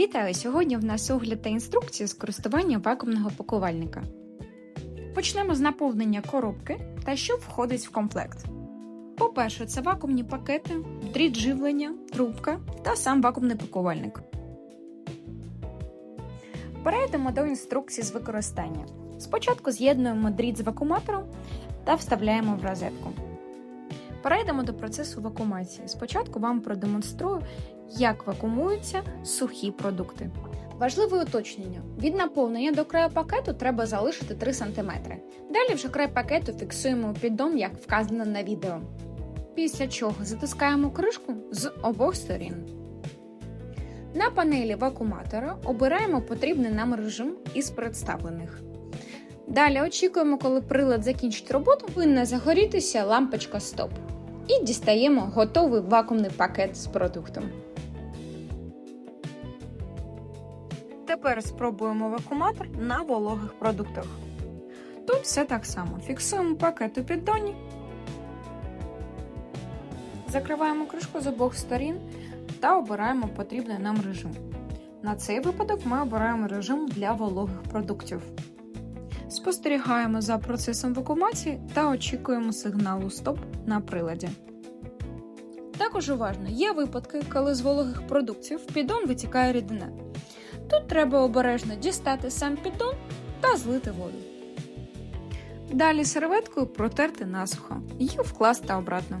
Вітаю! Сьогодні в нас огляд та інструкція з користування вакуумного пакувальника. Почнемо з наповнення коробки та що входить в комплект. По-перше, це вакуумні пакети, дріт живлення, трубка та сам вакуумний пакувальник. Перейдемо до інструкції з використання. Спочатку з'єднуємо дріт з вакууматором та вставляємо в розетку. Перейдемо до процесу вакуумації. Спочатку вам продемонструю, як вакуумуються сухі продукти. Важливе уточнення: від наповнення до краю пакету треба залишити 3 см. Далі вже край пакету фіксуємо у піддон, як вказано на відео. Після чого затискаємо кришку з обох сторін. На панелі вакууматора обираємо потрібний нам режим із представлених. Далі очікуємо, коли прилад закінчить роботу, повинна загорітися лампочка стоп. І дістаємо готовий вакуумний пакет з продуктом. Тепер спробуємо вакууматор на вологих продуктах. Тут все так само. Фіксуємо пакет у піддоні, закриваємо кришку з обох сторін та обираємо потрібний нам режим. На цей випадок ми обираємо режим для вологих продуктів. Спостерігаємо за процесом вакуумації та очікуємо сигналу стоп на приладі. Також уважно, є випадки, коли з вологих продуктів піддон витікає рідина. Тут треба обережно дістати сам піддон та злити воду. Далі серветкою протерти насухо і вкласти обратно.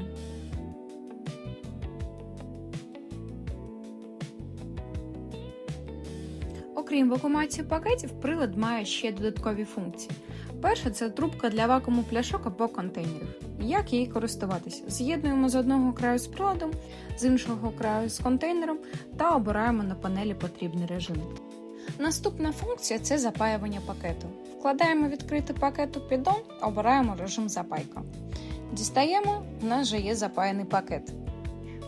Окрім вакуумації пакетів, прилад має ще додаткові функції. Перше це трубка для вакууму пляшок або контейнерів. Як її користуватися? З'єднуємо з одного краю з приладом, з іншого краю з контейнером та обираємо на панелі потрібний режим. Наступна функція це запаювання пакету. Вкладаємо відкритий пакет у піддон, обираємо режим запайка. Дістаємо, у нас вже є запаяний пакет.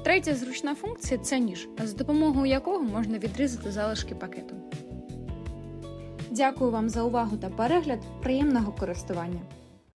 Третя зручна функція це ніж, з допомогою якого можна відрізати залишки пакету. Дякую вам за увагу та перегляд. Приємного користування!